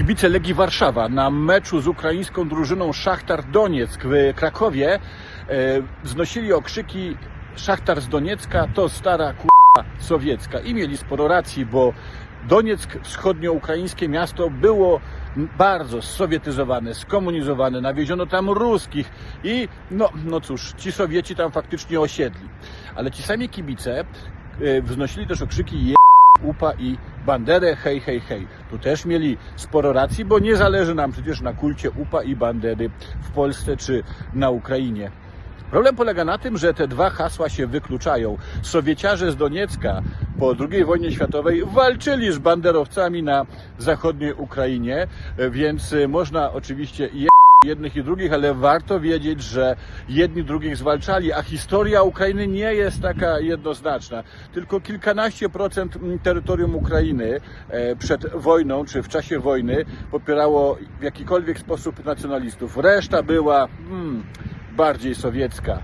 kibice Legii Warszawa na meczu z ukraińską drużyną Szachtar Donieck w Krakowie e, wznosili okrzyki Szachtar z Doniecka to stara k***a sowiecka i mieli sporo racji, bo Donieck, wschodnioukraińskie miasto, było bardzo sowietyzowane, skomunizowane, nawieziono tam ruskich i no, no cóż, ci Sowieci tam faktycznie osiedli. Ale ci sami kibice e, wznosili też okrzyki je UPA i Banderę, hej, hej, hej. Tu też mieli sporo racji, bo nie zależy nam przecież na kulcie UPA i Bandery w Polsce czy na Ukrainie. Problem polega na tym, że te dwa hasła się wykluczają. Sowieciarze z Doniecka po II wojnie światowej walczyli z banderowcami na zachodniej Ukrainie, więc e, można oczywiście je jednych i drugich, ale warto wiedzieć, że jedni drugich zwalczali, a historia Ukrainy nie jest taka jednoznaczna. Tylko kilkanaście procent terytorium Ukrainy e, przed wojną czy w czasie wojny popierało w jakikolwiek sposób nacjonalistów. Reszta była hmm, bardziej sowiecka.